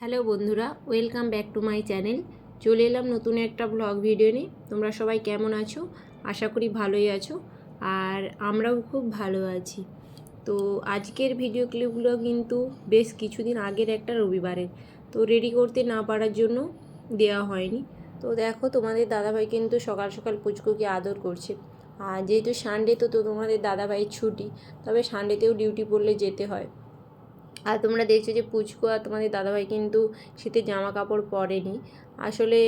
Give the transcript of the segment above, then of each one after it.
Hello বন্ধুরা, welcome back to my channel. চলে এলাম নতুন একটা ব্লগ ভিডিও নিয়ে। তোমরা সবাই কেমন আছো? আশা করি ভালোই আছো। আর আমরাও খুব ভালো আছি। তো আজকের ভিডিও ক্লিপগুলো কিন্তু বেশ কিছুদিন আগের একটা রবিবারের। তো রেডি করতে না পারার জন্য দেওয়া হয়নি। তো দেখো তোমাদের দাদাভাই কিন্তু সকাল সকাল পুচকুকে আদর করছে। আর যেহেতু সানডে তো তো তোমাদের দাদাভাইয়ের ছুটি, তবে সানডেতেও ডিউটি পড়লে যেতে হয়। আর তোমরা দেখছ যে পুচকু আর তোমাদের দাদাভাই কিন্তু শীতের জামা কাপড় পরেনি। আসলে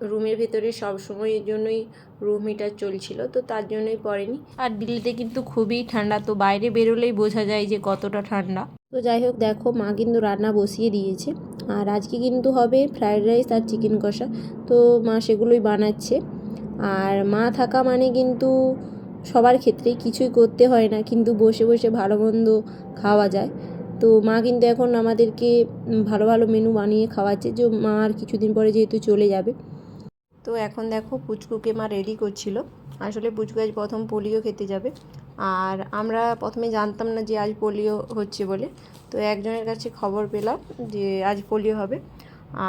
রুমের ভেতরে সব সময়ের জন্যই রুম হিটার চলছিল, তো তার জন্যই পড়েনি। আর দিল্লিতে কিন্তু খুবই ঠান্ডা, তো বাইরে বেরোলেই বোঝা যায় যে কতটা ঠান্ডা। তো যাই হোক, দেখো, মা কিন্তু রান্না বসিয়ে দিয়েছে। আর আজকে কিন্তু হবে ফ্রায়েড রাইস আর চিকেন কষা, তো মা সেগুলোই বানাচ্ছে। আর মা থাকা মানে কিন্তু সবার ক্ষেত্রে কিছুই করতে হয় না, কিন্তু বসে বসে ভালো মন্দ খাওয়া যায়। তো মা কিন্তু এখন আমাদেরকে ভালো ভালো মেনু বানিয়ে খাওয়াচ্ছে, যে মা আর কিছুদিন পরে যেহেতু চলে যাবে। তো এখন দেখো পুচকুকে মা রেডি করছিল। আসলে পুচকু আজ প্রথম পোলিও খেতে যাবে। আর আমরা প্রথমে জানতাম না যে আজ পোলিও হচ্ছে বলে। তো একজনের কাছে খবর পেলাম যে আজ পোলিও হবে।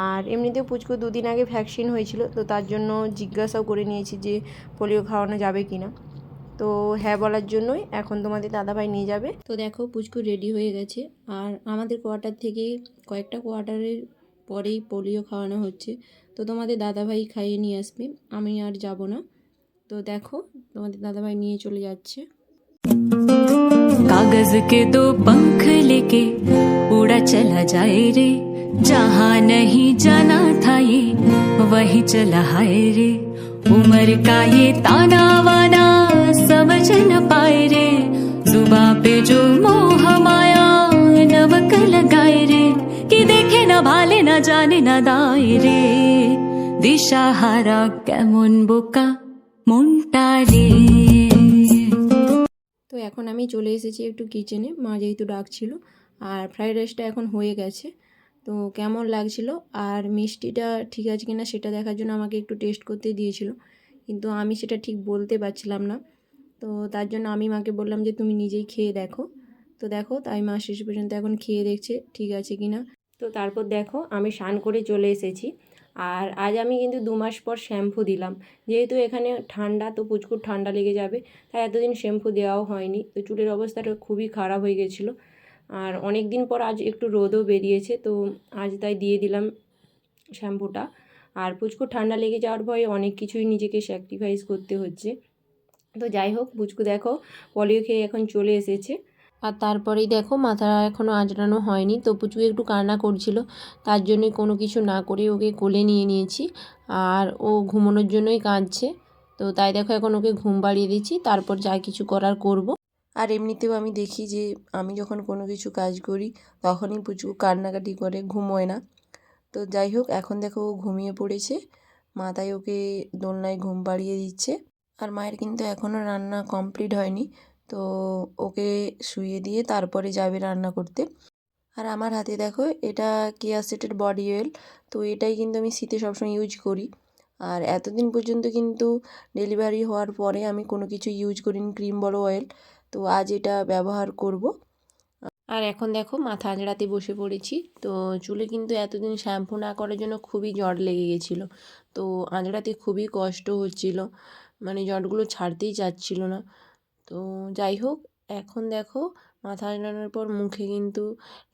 আর এমনিতেও পুচকু দুদিন আগে ভ্যাকসিন হয়েছিল, তো তার জন্য জিজ্ঞাসাও করে নিয়েছি যে পোলিও খাওয়ানো যাবে কি না তো হ্যাঁ বলার জন্যই এখন তোমাদের দাদাভাই নিয়ে যাবে। তো দেখো পুচকু রেডি হয়ে গেছে। আর আমাদের কোয়ার্টার থেকে কয়েকটা কোয়ার্টারের পরেই পোলিও খাওয়ানো হচ্ছে। তো তোমাদের দাদাভাই খাইয়ে নিয়ে আসবে আমি আর যাব না তো দেখো তোমাদের দাদাভাই নিয়ে চলে যাচ্ছে कागज के दो पंख लेके उड़ा चला जाए रे जहाँ नहीं जाना था ये वही चला हाय रे उम्र का ये ताना वाना समझ न पाए रे जुबा पे जो मोह माया नमक लगाए रे कि देखे न भाले न जाने न दाए रे দিশা হারা কেমন বোকা মনটা রে। তো এখন আমি চলে এসেছি একটু কিচেনে, মা যেহেতু ডাকছিল, আর ফ্রাইড রাইসটা এখন হয়ে গেছে। তো কেমন লাগছিল? আর মিষ্টিটা ঠিক আছে কিনা সেটা দেখার জন্য আমাকে একটু টেস্ট করতে দিয়েছিল, কিন্তু আমি সেটা ঠিক বলতে পারছিলাম না। তো তার জন্য আমি মাকে বললাম যে, তুমি নিজেই খেয়ে দেখো। তো দেখো, তাই মা শেষ পর্যন্ত এখন খেয়ে দেখছে ঠিক আছে কিনা। তো তারপর দেখো, আমি স্নান করে চলে এসেছি। আর আজ আমি কিন্তু দু মাস পর শ্যাম্পু দিলাম। যেহেতু এখানে ঠান্ডা, তো পুচকুর ঠান্ডা লেগে যাবে, তাই এতদিন শ্যাম্পু দেওয়াও হয়নি। তো চুলের অবস্থাটা খুবই খারাপ হয়ে গেছিল। আর অনেক দিন পর আজ একটু রোদও বেরিয়েছে, তো আজ তাই দিয়ে দিলাম শ্যাম্পুটা। আর পুচকু ঠান্ডা লেগে যাওয়ার ভয়ে অনেক কিছুই নিজেকে স্যাক্রিফাইস করতে হচ্ছে। তো যাই হোক, পুচকু দেখো, পলিও খেয়ে এখন চলে এসেছে। আর তারপরেই দেখো মাথা এখনও আজরানো হয়নি। তো পুচকু একটু কান্না করছিল। তার জন্যই কোনো কিছু না করে ওকে কোলে নিয়ে নিয়েছি। আর ও ঘুমানোর জন্যই কাঁদছে। তো তাই দেখো এখন ওকে ঘুম বাড়িয়ে দিচ্ছি। তারপর যা কিছু করার করব। আর এমনিতেও আমি দেখি যে আমি যখন কোনো কিছু কাজ করি, তখনই পুচকু কান্নাকাটি করে, ঘুমোয় না। তো যাই হোক, এখন দেখো ও ঘুমিয়ে পড়েছে। মাথায় ওকে দোলনায় ঘুম পাড়িয়ে দিচ্ছে। আর মায়ের কিন্তু এখনও রান্না কমপ্লিট হয়নি। তো ওকে শুয়ে দিয়ে তারপরে যাবে রান্না করতে। আর আমার হাতে দেখো, এটা কেয়া সেটের বডি অয়েল তো এটাই কিন্তু আমি শীতে সবসময় ইউজ করি। আর এতদিন পর্যন্ত কিন্তু ডেলিভারি হওয়ার পরে আমি কোনো কিছু ইউজ করিনি ক্রিম বলো অয়েল তো আজ এটা ব্যবহার করব। আর এখন দেখো, মাথা আঁচড়াতে বসে পড়েছি, তো চুলে কিন্তু এতদিন শ্যাম্পু না করার জন্য খুবই জট লেগে গেছিল। তো আঁচড়াতে খুবই কষ্ট হচ্ছিল মানে জটগুলো ছাড়তেই চাচ্ছিল না। তো যাই হোক, এখন দেখো মাথা আঁচড়ানোর পর মুখে কিন্তু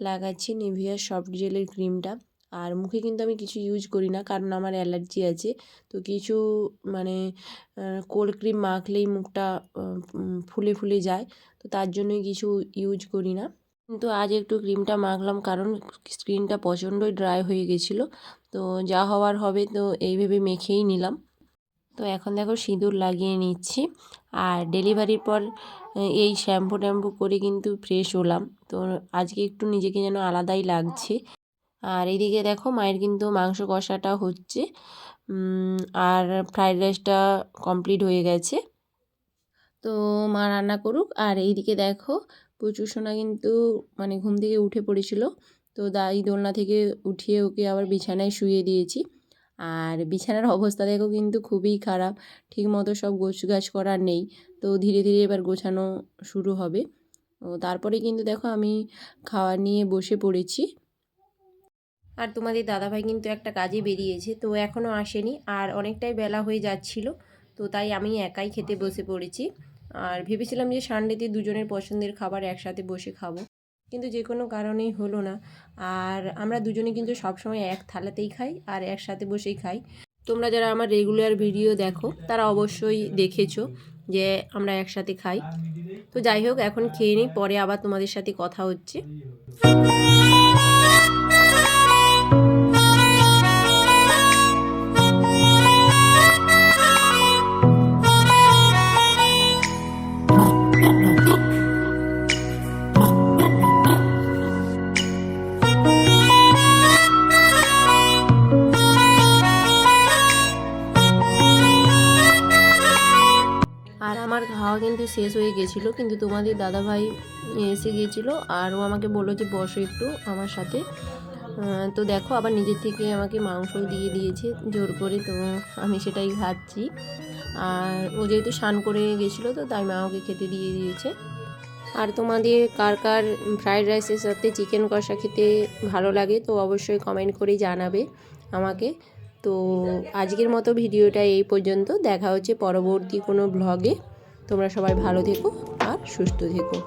লাগাচ্ছি নিভিয়ার সফট জেলের ক্রিমটা আর মুখে কিন্তু আমি কিছু ইউজ করি না, কারণ আমার অ্যালার্জি আছে। তো কিছু মানে কোল্ড ক্রিম মাখলেই মুখটা ফুলে ফুলে যায়। তো তার জন্যই কিছু ইউজ করি না। কিন্তু আজ একটু ক্রিমটা মাখলাম, কারণ স্কিনটা প্রচণ্ডই ড্রাই হয়ে গেছিল। তো যা হওয়ার হবে, তো এই ভেবে মেখেই নিলাম। তো এখন দেখো সিঁদুর লাগিয়ে নিচ্ছি। আর ডেলিভারির পর এই শ্যাম্পু ট্যাম্পু করে কিন্তু ফ্রেশ হলাম। তো আজকে একটু নিজেকে যেন আলাদাই লাগছে। আর এইদিকে দেখো মায়ের কিন্তু মাংস কষাটা হচ্ছে। আর ফ্রাইড রাইসটা কমপ্লিট হয়ে গেছে। তো মা রান্না করুক। আর এইদিকে দেখো প্রচুর সোনা কিন্তু মানে ঘুম থেকে উঠে পড়েছিল। তো দাই দোলনা থেকে উঠিয়ে ওকে আবার বিছানায় শুয়ে দিয়েছি। আর বিছানার অবস্থা দেখো কিন্তু খুবই খারাপ। ঠিক মতো সব গোছ গাছ করার নেই। তো ধীরে ধীরে এবার গোছানো শুরু হবে। ও তারপরে কিন্তু দেখো আমি খাওয়া নিয়ে বসে পড়েছি। আর তোমাদের দাদাভাই কিন্তু একটা কাজে বেরিয়েছে, তো এখনও আসেনি। আর অনেকটাই বেলা হয়ে যাচ্ছিল, তো তাই আমি একাই খেতে বসে পড়েছি। আর ভেবেছিলাম যে সানডেতে দুজনের পছন্দের খাবার একসাথে বসে খাব। কিন্তু যে কোনো কারণেই হলো না। আর আমরা দুজনে কিন্তু সবসময় এক থালাতেই খাই আর একসাথে বসেই খাই। তোমরা যারা আমার রেগুলার ভিডিও দেখো, তারা অবশ্যই দেখেছ যে আমরা একসাথে খাই। তো যাই হোক, এখন খেয়ে নিই, পরে আবার তোমাদের সাথে কথা হচ্ছে। আমার খাওয়া কিন্তু শেষ হয়ে গেছিল, কিন্তু তোমাদের দাদাভাই এসে গিয়েছিল আর ও আমাকে বলল যে, বসো একটু আমার সাথে। তো দেখো আবার নিজের থেকে আমাকে মাংস দিয়ে দিয়েছে, জোর করে তো আমি সেটাই খাচ্ছি। আর ও যেহেতু স্নান করে গেছিল তো তাই মা ওকে খেতে দিয়ে দিয়েছে। আর তোমাদের কার কার ফ্রাইড রাইসের সাথে চিকেন কষা খেতে ভালো লাগে তো অবশ্যই কমেন্ট করে জানাবে আমাকে। তো আজকের মতো ভিডিওটা এই পর্যন্ত, দেখা হচ্ছে পরবর্তী কোনো ব্লগে তোমরা সবাই ভালো থেকো আর সুস্থ থেকো।